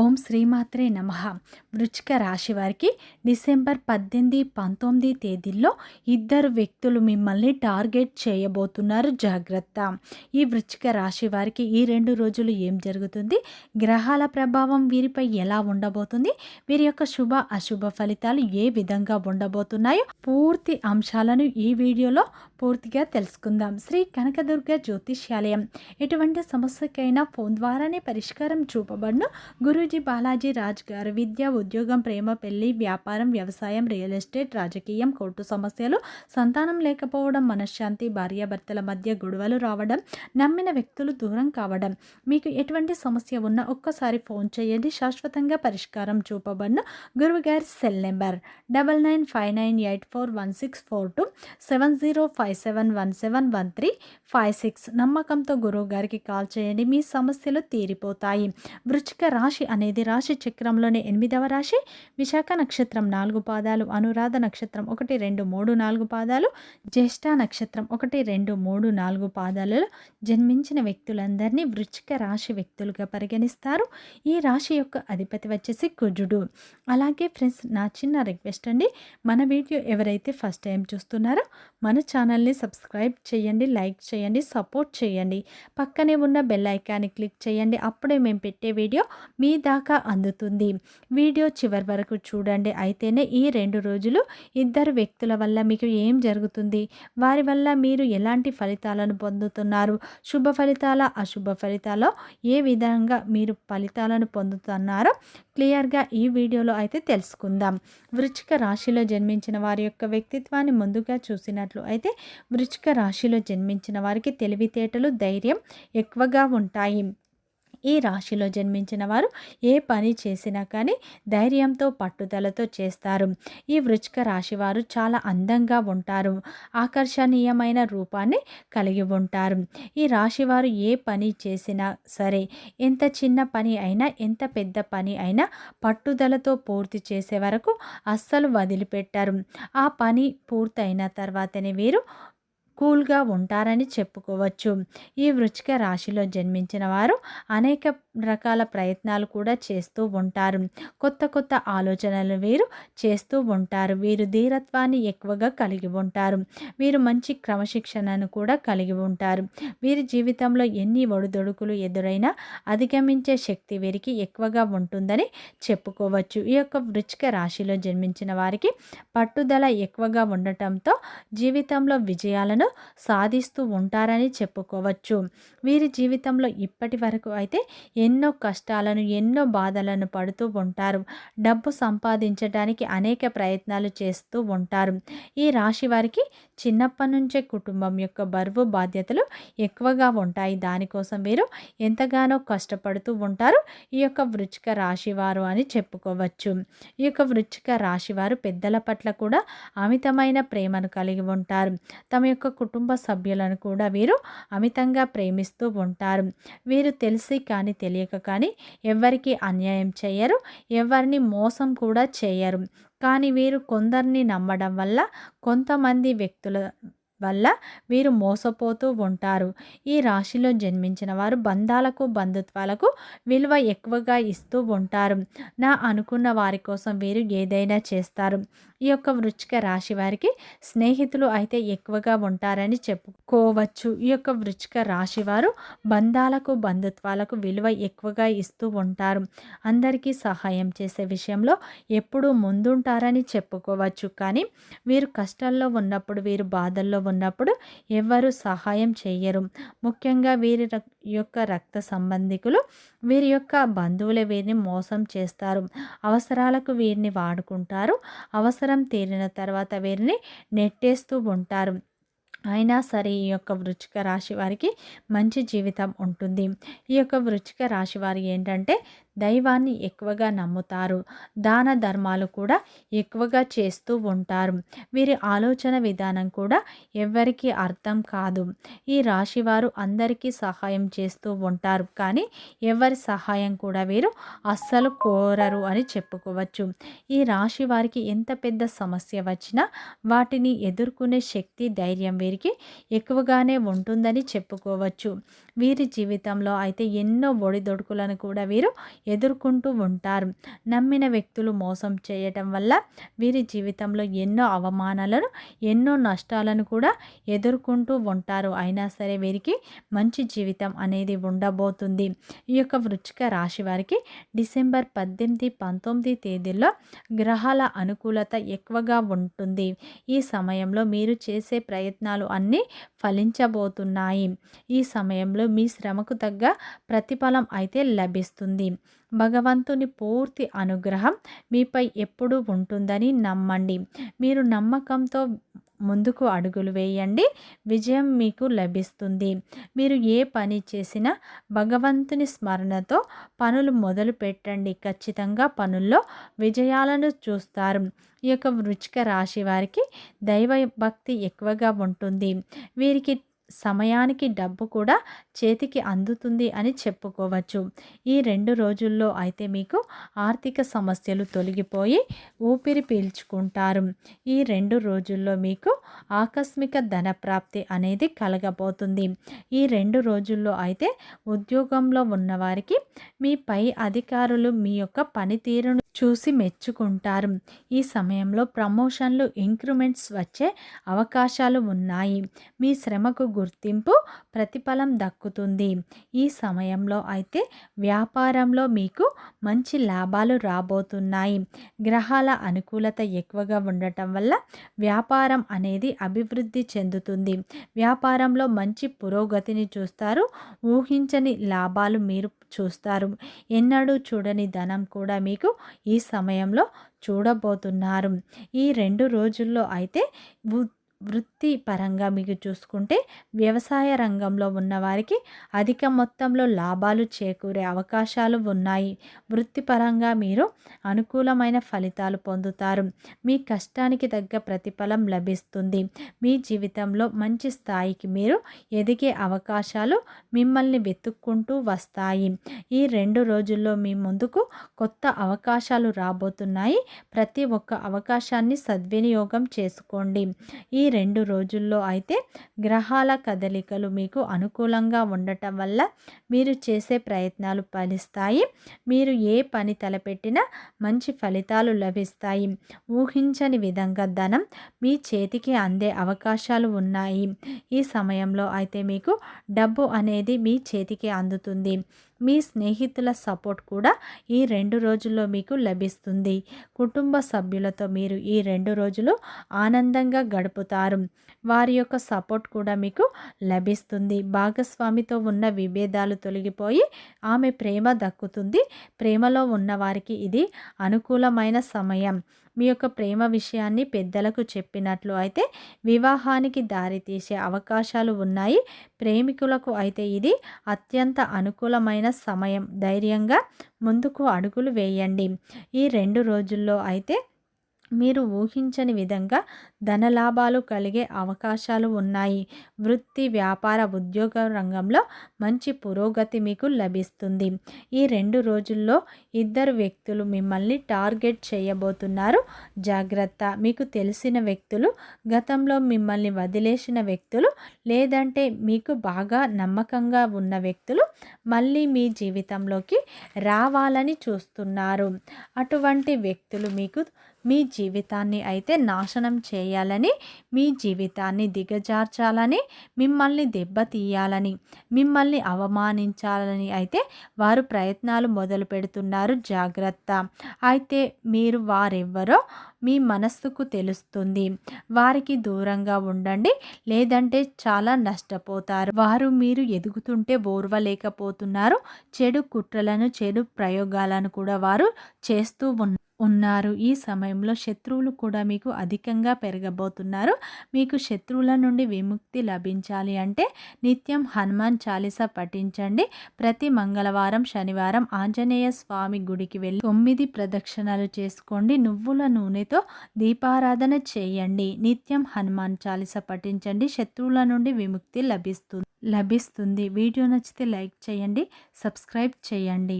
ఓం శ్రీమాత్రే నమ. వృచ్చిక రాశి వారికి డిసెంబర్ పద్దెనిమిది పంతొమ్మిది తేదీల్లో ఇద్దరు వ్యక్తులు మిమ్మల్ని టార్గెట్ చేయబోతున్నారు. జాగ్రత్త. ఈ వృచ్చిక రాశి వారికి ఈ రెండు రోజులు ఏం జరుగుతుంది? గ్రహాల ప్రభావం వీరిపై ఎలా ఉండబోతుంది? వీరి యొక్క శుభ అశుభ ఫలితాలు ఏ విధంగా ఉండబోతున్నాయో పూర్తి అంశాలను ఈ వీడియోలో పూర్తిగా తెలుసుకుందాం. శ్రీ కనకదుర్గ జ్యోతిష్యాలయం. ఎటువంటి సమస్యకైనా ఫోన్ ద్వారానే పరిష్కారం చూపబడును. గురూజీ బాలాజీ రాజ్ గారు విద్య ఉద్యోగం ప్రేమ పెళ్ళి వ్యాపారం వ్యవసాయం రియల్ ఎస్టేట్ రాజకీయం కోర్టు సమస్యలు సంతానం లేకపోవడం మనశ్శాంతి భార్యాభర్తల మధ్య గొడవలు రావడం నమ్మిన వ్యక్తులు దూరం కావడం. మీకు ఎటువంటి సమస్య ఉన్నా ఒక్కసారి ఫోన్ చేయండి. శాశ్వతంగా పరిష్కారం చూపబడిన. గురువుగారి cell number double nine five nine eight four one six four two seven zero five five seven one seven one three five six నమ్మకంతో గురువు గారికి కాల్ చేయండి. మీ సమస్యలు తీరిపోతాయి. వృచ్చిక రాశి అనేది రాశి చక్రంలోని ఎనిమిదవ రాశి. విశాఖ నక్షత్రం నాలుగు పాదాలు అనురాధ నక్షత్రం ఒకటి రెండు మూడు నాలుగు పాదాలు జ్యేష్ఠ నక్షత్రం ఒకటి రెండు మూడు నాలుగు పాదాలలో జన్మించిన వ్యక్తులందరినీ వృచ్చిక రాశి వ్యక్తులుగా పరిగణిస్తారు. ఈ రాశి యొక్క అధిపతి వచ్చేసి కుజుడు. అలాగే ఫ్రెండ్స్ నా చిన్న రిక్వెస్ట్ అండి. మన వీడియో ఎవరైతే ఫస్ట్ టైం చూస్తున్నారో మన ఛానల్ని సబ్స్క్రైబ్ చేయండి లైక్ చేయండి సపోర్ట్ చేయండి. పక్కనే ఉన్న బెల్ ఐకాన్ని క్లిక్ చేయండి. అప్పుడే మేము పెట్టే వీడియో మీ దాకా అందుతుంది. వీడియో చివరి వరకు చూడండి. అయితేనే ఈ రెండు రోజులు ఇద్దరు వ్యక్తుల వల్ల మీకు ఏం జరుగుతుంది? వారి వల్ల మీరు ఎలాంటి ఫలితాలను పొందుతున్నారు? శుభ ఫలితాల అశుభ ఫలితాలలో ఏ విధంగా మీరు ఫలితాలను పొందుతున్నారో క్లియర్గా ఈ వీడియోలో అయితే తెలుసుకుందాం. వృచ్చిక రాశిలో జన్మించిన వారి యొక్క వ్యక్తిత్వాన్ని ముందుగా చూసినట్లు అయితే వృచ్చిక రాశిలో జన్మించిన వారికి తెలివితేటలు ధైర్యం ఎక్కువగా ఉంటాయి. ఈ రాశిలో జన్మించిన వారు ఏ పని చేసినా కానీ ధైర్యంతో పట్టుదలతో చేస్తారు. ఈ వృచ్చిక రాశి వారు చాలా అందంగా ఉంటారు. ఆకర్షణీయమైన రూపాన్ని కలిగి ఉంటారు. ఈ రాశి వారు ఏ పని చేసినా సరే ఎంత చిన్న పని అయినా ఎంత పెద్ద పని అయినా పట్టుదలతో పూర్తి చేసే వరకు అస్సలు వదిలిపెట్టారు. ఆ పని పూర్తయిన తర్వాతనే వీరు కూల్గా ఉంటారని చెప్పుకోవచ్చు. ఈ వృచ్చిక రాశిలో జన్మించిన వారు అనేక రకాల ప్రయత్నాలు కూడా చేస్తూ ఉంటారు. కొత్త కొత్త ఆలోచనలు వీరు చేస్తూ ఉంటారు. వీరు ధీరత్వాన్ని ఎక్కువగా కలిగి ఉంటారు. వీరు మంచి క్రమశిక్షణను కూడా కలిగి ఉంటారు. వీరి జీవితంలో ఎన్ని ఒడిదొడుకులు ఎదురైనా అధిగమించే శక్తి వీరికి ఎక్కువగా ఉంటుందని చెప్పుకోవచ్చు. ఈ యొక్క వృచ్చిక రాశిలో జన్మించిన వారికి పట్టుదల ఎక్కువగా ఉండటంతో జీవితంలో విజయాలను సాధిస్తూ ఉంటారని చెప్పుకోవచ్చు. వీరి జీవితంలో ఇప్పటి వరకు అయితే ఎన్నో కష్టాలను ఎన్నో బాధలను పడుతూ ఉంటారు. డబ్బు సంపాదించడానికి అనేక ప్రయత్నాలు చేస్తూ ఉంటారు. ఈ రాశి వారికి చిన్నప్పటి నుంచే కుటుంబం యొక్క బరువు బాధ్యతలు ఎక్కువగా ఉంటాయి. దానికోసం వీరు ఎంతగానో కష్టపడుతూ ఉంటారు. ఈ యొక్క వృచ్చిక రాశివారు అని చెప్పుకోవచ్చు. ఈ యొక్క వృచ్చిక రాశి వారు పెద్దల పట్ల కూడా అమితమైన ప్రేమను కలిగి ఉంటారు. తమ యొక్క కుటుంబ సభ్యులను కూడా వీరు అమితంగా ప్రేమిస్తూ ఉంటారు. వీరు తెలిసి కానీ తెలియక కానీ ఎవరికి అన్యాయం చేయరు ఎవరిని మోసం కూడా చేయరు. కానీ వీరు కొందరిని నమ్మడం వల్ల కొంతమంది వ్యక్తుల వల్ల వీరు మోసపోతూ ఉంటారు. ఈ రాశిలో జన్మించిన వారు బంధాలకు బంధుత్వాలకు విలువ ఎక్కువగా ఇస్తూ ఉంటారు. నా అనుకున్న వారి కోసం వీరు ఏదైనా చేస్తారు. ఈ యొక్క వృచ్చిక రాశి వారికి స్నేహితులు అయితే ఎక్కువగా ఉంటారని చెప్పుకోవచ్చు. ఈ యొక్క వృచ్చిక రాశి వారు బంధాలకు బంధుత్వాలకు విలువ ఎక్కువగా ఇస్తూ ఉంటారు. అందరికీ సహాయం చేసే విషయంలో ఎప్పుడూ ముందుంటారని చెప్పుకోవచ్చు. కానీ వీరు కష్టాల్లో ఉన్నప్పుడు వీరు బాధల్లో ఉన్నప్పుడు ఎవరు సహాయం చేయరు ముఖ్యంగా వీరి యొక్క రక్త సంబంధికులు వీరి యొక్క బంధువులే వీరిని మోసం చేస్తారు. అవసరాలకు వీరిని వాడుకుంటారు. అవసరం తీరిన తర్వాత వీరిని నెట్టేస్తూ ఉంటారు. అయినా సరే ఈ యొక్క వృచ్చిక రాశి వారికి మంచి జీవితం ఉంటుంది. ఈ యొక్క వృచ్చిక రాశి వారి ఏంటంటే దైవాన్ని ఎక్కువగా నమ్ముతారు. దాన ధర్మాలు కూడా ఎక్కువగా చేస్తూ ఉంటారు. వీరి ఆలోచన విధానం కూడా ఎవరికీ అర్థం కాదు. ఈ రాశి వారు అందరికీ సహాయం చేస్తూ ఉంటారు. కానీ ఎవరి సహాయం కూడా వీరు అస్సలు కోరరు అని చెప్పుకోవచ్చు. ఈ రాశి వారికి ఎంత పెద్ద సమస్య వచ్చినా వాటిని ఎదుర్కొనే శక్తి ధైర్యం వీరికి ఎక్కువగానే ఉంటుందని చెప్పుకోవచ్చు. వీరి జీవితంలో అయితే ఎన్నో ఒడిదొడుకులను కూడా వీరు ఎదుర్కొంటూ ఉంటారు. నమ్మిన వ్యక్తులు మోసం చేయటం వల్ల వీరి జీవితంలో ఎన్నో అవమానాలను ఎన్నో నష్టాలను కూడా ఎదుర్కొంటూ ఉంటారు. అయినా సరే వీరికి మంచి జీవితం అనేది ఉండబోతుంది. ఈ యొక్క వృచ్చిక రాశి వారికి డిసెంబర్ పద్దెనిమిది పంతొమ్మిది తేదీల్లో గ్రహాల అనుకూలత ఎక్కువగా ఉంటుంది. ఈ సమయంలో మీరు చేసే ప్రయత్నాలు అన్నీ ఫలించబోతున్నాయి. ఈ సమయంలో మీ శ్రమకు తగ్గ ప్రతిఫలం అయితే లభిస్తుంది. భగవంతుని పూర్తి అనుగ్రహం మీపై ఎప్పుడూ ఉంటుందని నమ్మండి. మీరు నమ్మకంతో ముందుకు అడుగులు వేయండి. విజయం మీకు లభిస్తుంది. మీరు ఏ పని చేసినా భగవంతుని స్మరణతో పనులు మొదలు పెట్టండి. ఖచ్చితంగా పనుల్లో విజయాలను చూస్తారు. ఈ యొక్క వృచ్చిక రాశి వారికి దైవ భక్తి ఎక్కువగా ఉంటుంది. వీరికి సమయానికి డబ్బు కూడా చేతికి అందుతుంది అని చెప్పుకోవచ్చు. ఈ రెండు రోజుల్లో అయితే మీకు ఆర్థిక సమస్యలు తొలగిపోయి ఊపిరి పీల్చుకుంటారు. ఈ రెండు రోజుల్లో మీకు ఆకస్మిక ధన ప్రాప్తి అనేది కలగబోతుంది. ఈ రెండు రోజుల్లో అయితే ఉద్యోగంలో ఉన్నవారికి మీ పై అధికారులు మీ యొక్క పనితీరును చూసి మెచ్చుకుంటారు. ఈ సమయంలో ప్రమోషన్లు ఇంక్రిమెంట్స్ వచ్చే అవకాశాలు ఉన్నాయి. మీ శ్రమకు గుర్తింపు ప్రతిఫలం దక్కుతుంది. ఈ సమయంలో అయితే వ్యాపారంలో మీకు మంచి లాభాలు రాబోతున్నాయి. గ్రహాల అనుకూలత ఎక్కువగా ఉండటం వల్ల వ్యాపారం అనేది అభివృద్ధి చెందుతుంది. వ్యాపారంలో మంచి పురోగతిని చూస్తారు. ఊహించని లాభాలు మీరు చూస్తారు. ఎన్నడూ చూడని ధనం కూడా మీకు ఈ సమయంలో చూడబోతున్నారు. ఈ రెండు రోజుల్లో అయితే వృత్తిపరంగా మీకు చూసుకుంటే వ్యవసాయ రంగంలో ఉన్నవారికి అధిక మొత్తంలో లాభాలు చేకూరే అవకాశాలు ఉన్నాయి. వృత్తిపరంగా మీరు అనుకూలమైన ఫలితాలు పొందుతారు. మీ కష్టానికి తగ్గ ప్రతిఫలం లభిస్తుంది. మీ జీవితంలో మంచి స్థాయికి మీరు ఎదిగే అవకాశాలు మిమ్మల్ని వెతుక్కుంటూ వస్తాయి. ఈ రెండు రోజుల్లో మీ ముందుకు కొత్త అవకాశాలు రాబోతున్నాయి. ప్రతి ఒక్క అవకాశాన్ని సద్వినియోగం చేసుకోండి. ఈ రెండు రోజుల్లో అయితే గ్రహాల కదలికలు మీకు అనుకూలంగా ఉండటం వల్ల మీరు చేసే ప్రయత్నాలు ఫలిస్తాయి. మీరు ఏ పని తలపెట్టినా మంచి ఫలితాలు లభిస్తాయి. ఊహించని విధంగా ధనం మీ చేతికి అందే అవకాశాలు ఉన్నాయి. ఈ సమయంలో అయితే మీకు డబ్బు అనేది మీ చేతికి అందుతుంది. మీ స్నేహితుల సపోర్ట్ కూడా ఈ రెండు రోజుల్లో మీకు లభిస్తుంది. కుటుంబ సభ్యులతో మీరు ఈ రెండు రోజులు ఆనందంగా గడుపుతారు. వారి యొక్క సపోర్ట్ కూడా మీకు లభిస్తుంది. భాగస్వామితో ఉన్న విభేదాలు తొలగిపోయి ఆమె ప్రేమ దక్కుతుంది. ప్రేమలో ఉన్న వారికి ఇది అనుకూలమైన సమయం. మీ యొక్క ప్రేమ విషయాన్ని పెద్దలకు చెప్పినట్లు అయితే వివాహానికి దారితీసే అవకాశాలు ఉన్నాయి. ప్రేమికులకు అయితే ఇది అత్యంత అనుకూలమైన సమయం. ధైర్యంగా ముందుకు అడుగులు వేయండి. ఈ రెండు రోజుల్లో అయితే మీరు ఊహించని విధంగా ధనలాభాలు కలిగే అవకాశాలు ఉన్నాయి. వృత్తి వ్యాపార ఉద్యోగ రంగంలో మంచి పురోగతి మీకు లభిస్తుంది. ఈ రెండు రోజుల్లో ఇద్దరు వ్యక్తులు మిమ్మల్ని టార్గెట్ చేయబోతున్నారు. జాగ్రత్త. మీకు తెలిసిన వ్యక్తులు గతంలో మిమ్మల్ని వదిలేసిన వ్యక్తులు లేదంటే మీకు బాగా నమ్మకంగా ఉన్న వ్యక్తులు మళ్ళీ మీ జీవితంలోకి రావాలని చూస్తున్నారు. అటువంటి వ్యక్తులు మీకు మీ జీవితాన్ని అయితే నాశనం చేయాలని మీ జీవితాన్ని దిగజార్చాలని మిమ్మల్ని దెబ్బతీయాలని మిమ్మల్ని అవమానించాలని అయితే వారు ప్రయత్నాలు మొదలు పెడుతున్నారు. జాగ్రత్త. అయితే మీరు వారెవ్వరో మీ మనస్సుకు తెలుస్తుంది. వారికి దూరంగా ఉండండి. లేదంటే చాలా నష్టపోతారు. వారు మీరు ఎదుగుతుంటే ఓర్వలేకపోతున్నారు. చెడు కుట్రలను చెడు ప్రయోగాలను కూడా వారు చేస్తూ ఉన్నారు. ఉన్నారు. ఈ సమయంలో శత్రువులు కూడా మీకు అధికంగా పెరగబోతున్నారు. మీకు శత్రువుల నుండి విముక్తి లభించాలి అంటే నిత్యం హనుమాన్ చాలీస పఠించండి. ప్రతి మంగళవారం శనివారం ఆంజనేయ స్వామి గుడికి వెళ్ళి తొమ్మిది ప్రదక్షిణలు చేసుకోండి. నువ్వుల నూనెతో దీపారాధన చేయండి. నిత్యం హనుమాన్ చాలీస పఠించండి. శత్రువుల నుండి విముక్తి లభిస్తుంది లభిస్తుంది. వీడియో నచ్చితే లైక్ చేయండి సబ్స్క్రైబ్ చేయండి.